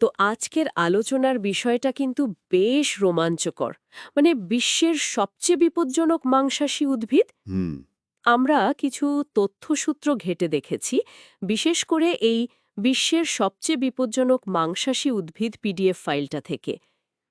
তো আজকের আলোচনার বিষয়টা কিন্তু বেশ রোমাঞ্চকর। মানে বিশ্বের সবচেয়ে বিপজ্জনক মাংসাশী উদ্ভিদ? হুম। আমরা কিছু তথ্যসূত্র ঘেটে দেখেছি বিশেষ করে এই বিশ্বের সবচেয়ে বিপজ্জনক মাংসাশী উদ্ভিদ পিডিএফ ফাইলটা থেকে।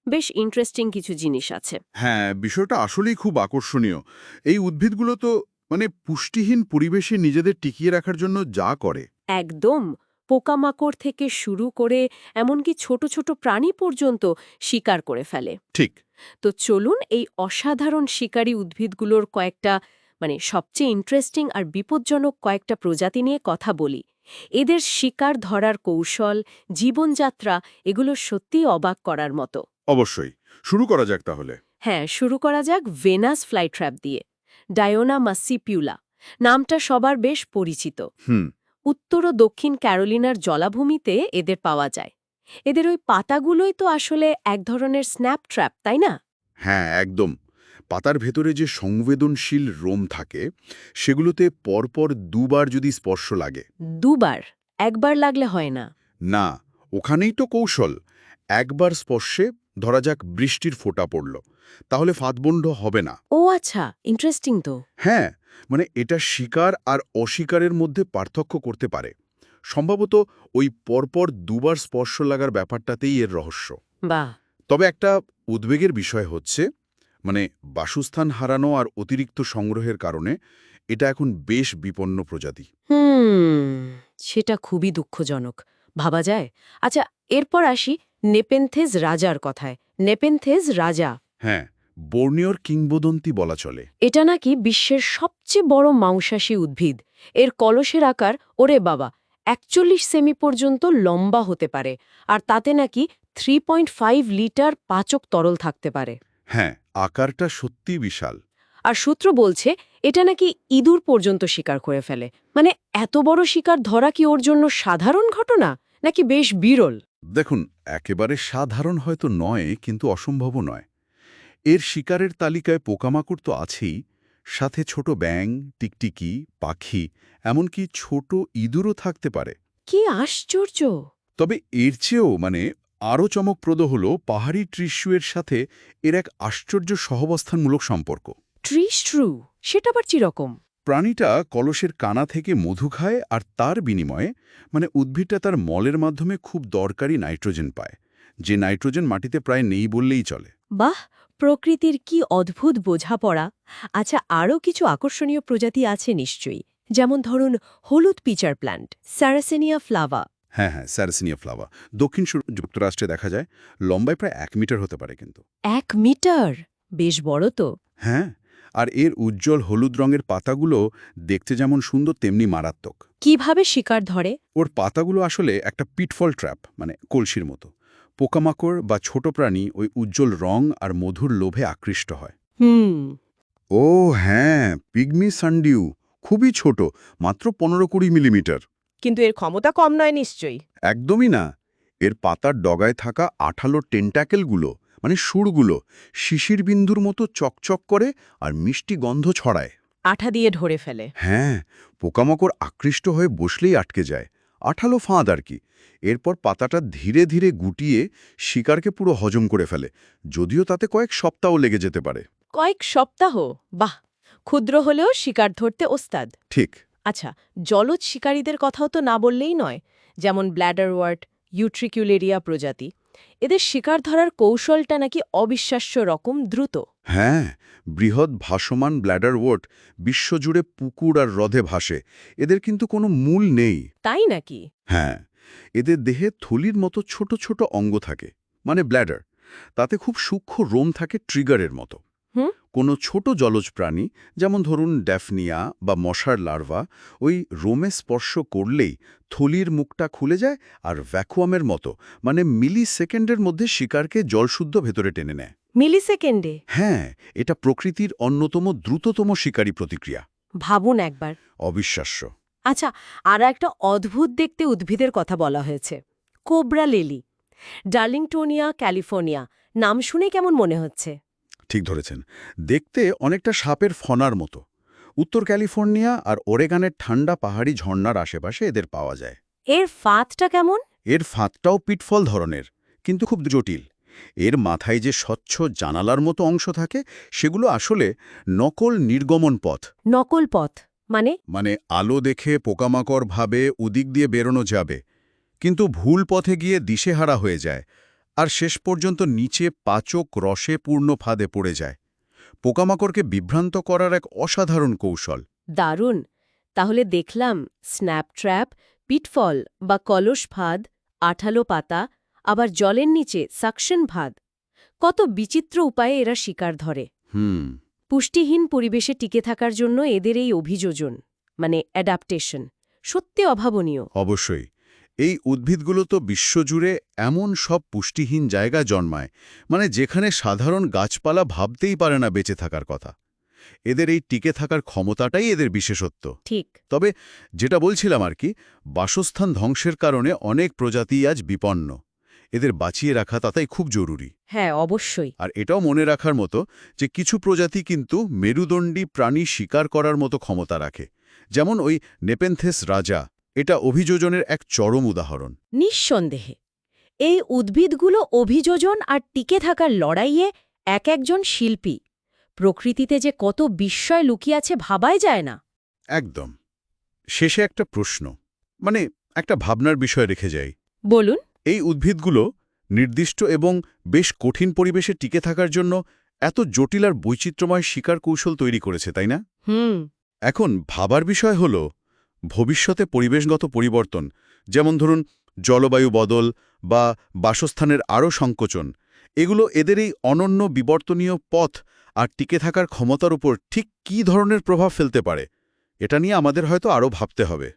বেশ ইন্টারেস্টিং কিছু জিনিস আছে। হ্যাঁ বিষয়টা আসলেই খুব আকর্ষণীয়। এই উদ্ভিদগুলো তো মানে পুষ্টিহীন পরিবেশে নিজেদের টিকিয়ে রাখার জন্য যা করে। একদম। পোকামাকড় থেকে শুরু করে এমনকি ছোট ছোট প্রাণী পর্যন্ত শিকার করে ফেলে। ঠিক। তো চলুন এই অসাধারণ শিকারী উদ্ভিদগুলোর কয়েকটা মানে সবচেয়ে ইন্টারেস্টিং আর বিপজ্জনক কয়েকটা প্রজাতি নিয়ে কথা বলি। এদের শিকার ধরার কৌশল জীবনযাত্রা এগুলো সত্যিই অবাক করার মতো। অবশ্যই। শুরু করা যাক তাহলে। হ্যাঁ শুরু করা যাক ভেনাস ফ্লাইট্র্যাপ দিয়ে। ডায়োনা মাসিপিউলা নামটা সবার বেশ পরিচিত। হুম। উত্তর ও দক্ষিণ ক্যারোলিনার জলাভূমিতে এদের পাওয়া যায়। এদের ওই পাতাগুলোই তো আসলে এক ধরনের স্ন্যাপ ট্র্যাপ তাই না? হ্যাঁ একদম। পাতার ভেতরে যে সংবেদনশীল রোম থাকে সেগুলোতে পরপর দুবার যদি স্পর্শ লাগে। দুবার? একবার লাগলে হয় না। না ওখানেই তো কৌশল। একবার স্পর্শে ধরা যাক বৃষ্টির ফোঁটা পড়ল। তাহলে ফাঁদবন্ড হবে না। ও আচ্ছা ইন্টারেস্টিং তো। হ্যাঁ মানে এটা শিকার আর অস্বীকারের মধ্যে পার্থক্য করতে পারে। সম্ভবত ওই পরপর দুবার স্পর্শ লাগার ব্যাপারটাতেই এর রহস্য। বাহ। তবে একটা উদ্বেগের বিষয় হচ্ছে মানে বাসস্থান হারানো আর অতিরিক্ত সংগ্রহের কারণে এটা এখন বেশ বিপন্ন প্রজাতি। হুম সেটা খুবই দুঃখজনক। ভাবা যায়। আচ্ছা এরপর আসি। নেপেনথেজ রাজার কথায় নেপেনথেজ রাজা। হ্যাঁ বর্ণিয়র কিংবদন্তি বলা চলে। এটা নাকি বিশ্বের সবচেয়ে বড় মাংসাশী উদ্ভিদ। এর কলসের আকার ওরে বাবা একচল্লিশ সেমি পর্যন্ত লম্বা হতে পারে আর তাতে নাকি থ্রি পয়েন্ট ফাইভ লিটার পাচক তরল থাকতে পারে। হ্যাঁ আকারটা সত্যি বিশাল। আর সূত্র বলছে এটা নাকি ইঁদুর পর্যন্ত শিকার করে ফেলে। মানে এত বড় শিকার ধরা কি ওর জন্য সাধারণ ঘটনা নাকি বেশ বিরল? দেখুন একেবারে সাধারণ হয়তো নয় কিন্তু অসম্ভবও নয়। এর শিকারের তালিকায় পোকামাকড় তো আছেই সাথে ছোট ব্যাং টিকটিকি পাখি এমনকি ছোট ইঁদুরও থাকতে পারে। কি আশ্চর্য! তবে এর চেয়েও মানে আরও চমকপ্রদ হল পাহাড়ি ট্রিস্যুয়ের সাথে এর এক আশ্চর্য সহবস্থানমূলক সম্পর্ক। ট্রিস ট্রু সেটা আবার চিরকম প্রাণীটা কলসের কানা থেকে মধু খায় আর তার বিনিময়ে মানে উদ্ভিদটা তার মলের মাধ্যমে খুব দরকারি নাইট্রোজেন পায়। যে নাইট্রোজেন মাটিতে প্রায় নেই বললেই চলে। বাহ! প্রকৃতির কি অদ্ভুত বোঝাপড়া। আচ্ছা আরও কিছু আকর্ষণীয় প্রজাতি আছে নিশ্চয়ই। যেমন ধরুন হলুদ পিচার প্ল্যান্ট স্যারাসেনিয়া ফ্লাভা। হ্যাঁ হ্যাঁ স্যারসিনিয়া ফ্লাভা। দক্ষিণ যুক্তরাষ্ট্রে দেখা যায়। লম্বায় প্রায় এক মিটার হতে পারে কিন্তু। এক মিটার? বেশ বড় তো। হ্যাঁ। আর এর উজ্জ্বল হলুদ রঙের পাতাগুলো দেখতে যেমন সুন্দর তেমনি মারাত্মক। কীভাবে শিকার ধরে? ওর পাতাগুলো আসলে একটা পিটফল ট্র্যাপ মানে কলসির মতো। পোকামাকড় বা ছোট প্রাণী ওই উজ্জ্বল রং আর মধুর লোভে আকৃষ্ট হয়। হুম। ও হ্যাঁ পিগমি সানডিউ খুবই ছোট মাত্র পনেরো কুড়ি মিলিমিটার। কিন্তু এর ক্ষমতা কম নয় নিশ্চয়ই। একদমই না। এর পাতার ডগায় থাকা আঠালো টেন্টাকেলগুলো মানে সুরগুলো শিশির বিন্দুর মতো চকচক করে আর মিষ্টি গন্ধ ছড়ায়। আঠা দিয়ে ধরে ফেলে। হ্যাঁ পোকামাকড় আকৃষ্ট হয়ে বসলেই আটকে যায়। আঠালো ফাঁদ আর কি। এরপর পাতাটা ধীরে ধীরে গুটিয়ে শিকারকে পুরো হজম করে ফেলে যদিও তাতে কয়েক সপ্তাহ লেগে যেতে পারে। কয়েক সপ্তাহ? বাহ! ক্ষুদ্র হলেও শিকার ধরতে ওস্তাদ। ঠিক। আচ্ছা জলজ শিকারীদের কথাও তো না বললেই নয় যেমন ব্ল্যাডারওয়ার্ট ইউট্রিকিউলেরিয়া প্রজাতি। এদের শিকার ধরার কৌশলটা নাকি অবিশ্বাস্য রকম দ্রুত। হ্যাঁ বৃহৎ ভাসমান ব্ল্যাডার ওয়ার্ট বিশ্বজুড়ে পুকুর আর হ্রদে ভাসে। এদের কিন্তু কোনো মূল নেই। তাই নাকি? হ্যাঁ এদের দেহে থলির মতো ছোট ছোট অঙ্গ থাকে মানে ব্ল্যাডার। তাতে খুব সূক্ষ্ম রোম থাকে ট্রিগারের মতো? কোনো ছোট জলজ প্রাণী যেমন ধরুন ড্যাফনিয়া বা মশার লার্ভা ওই রোমে স্পর্শ করলেই থলির মুখটা খুলে যায় আর ভ্যাকুয়ামের মতো মানে মিলি সেকেন্ডের মধ্যে শিকারকে জলশুদ্ধ ভেতরে টেনে নেয়। মিলি সেকেন্ডে হ্যাঁ এটা প্রকৃতির অন্যতম দ্রুততম শিকারী প্রতিক্রিয়া। ভাবুন একবার। অবিশ্বাস্য। আচ্ছা আর একটা অদ্ভুত দেখতে উদ্ভিদের কথা বলা হয়েছে কোবরা লিলি। ডার্লিংটোনিয়া ক্যালিফোর্নিয়া নাম শুনে কেমন মনে হচ্ছে? ঠিক ধরেছেন। দেখতে অনেকটা সাপের ফনার মতো। উত্তর ক্যালিফোর্নিয়া আর ওরেগানের ঠান্ডা পাহাড়ি ঝর্ণার আশেপাশে এদের পাওয়া যায়। এর ফাঁদটা কেমন? এর ফাঁদটাও পিটফল ধরনের কিন্তু খুব জটিল। এর মাথায় যে স্বচ্ছ জানালার মতো অংশ থাকে সেগুলো আসলে নকল নির্গমন পথ। নকল পথ মানে? মানে আলো দেখে পোকামাকড় ভাবে উদিক দিয়ে বেরোনো যাবে কিন্তু ভুল পথে গিয়ে দিশেহারা হয়ে যায়। আর শেষ পর্যন্ত নিচে পাচক রসে পূর্ণ ফাঁদে পড়ে যায়। পোকামাকড়কে বিভ্রান্ত করার এক অসাধারণ কৌশল। দারুণ! তাহলে দেখলাম স্ন্যাপট্র্যাপ পিটফল বা কলস ফাঁদ আঠালো পাতা আবার জলের নিচে সাকশন ফাঁদ। কত বিচিত্র উপায়ে এরা শিকার ধরে। হুম। পুষ্টিহীন পরিবেশে টিকে থাকার জন্য এদের এই অভিযোজন মানে অ্যাডাপ্টেশন সত্যি অভাবনীয়। অবশ্যই। এই উদ্ভিদগুলো তো বিশ্বজুড়ে এমন সব পুষ্টিহীন জায়গা জন্মায় মানে যেখানে সাধারণ গাছপালা ভাবতেই পারে না বেঁচে থাকার কথা। এদের এই টিকে থাকার ক্ষমতাটাই এদের বিশেষত্ব। ঠিক। তবে যেটা বলছিলাম আর কি বাসস্থান ধ্বংসের কারণে অনেক প্রজাতি আজ বিপন্ন। এদের বাঁচিয়ে রাখা তাতাই খুব জরুরি। হ্যাঁ অবশ্যই। আর এটাও মনে রাখার মতো যে কিছু প্রজাতি কিন্তু মেরুদণ্ডী প্রাণী শিকার করার মতো ক্ষমতা রাখে। যেমন ওই নেপেনথেস রাজা এটা অভিযোজনের এক চরম উদাহরণ। নিঃসন্দেহে এই উদ্ভিদগুলো অভিযোজন আর টিকে থাকার লড়াইয়ে এক একজন শিল্পী প্রকৃতিতে যে কত বিস্ময় লুকিয়ে আছে ভাবাই যায় না। একদম। শেষে একটা প্রশ্ন মানে একটা ভাবনার বিষয় রেখে যাই। বলুন। এই উদ্ভিদগুলো নির্দিষ্ট এবং বেশ কঠিন পরিবেশে টিকে থাকার জন্য এত জটিল আর বৈচিত্র্যময় শিকার কৌশল তৈরি করেছে তাই না? হুম। এখন ভাবার বিষয় হল ভবিষ্যতে পরিবেশগত পরিবর্তন, যেমন ধরুন জলবায়ু বদল বা বাসস্থানের আরও সংকোচন, এগুলো এদের এই অনন্য বিবর্তনীয় পথ আর টিকে থাকার ক্ষমতার উপর ঠিক কী ধরনের প্রভাব ফেলতে পারে, এটা নিয়ে আমাদের হয়তো আরও ভাবতে হবে।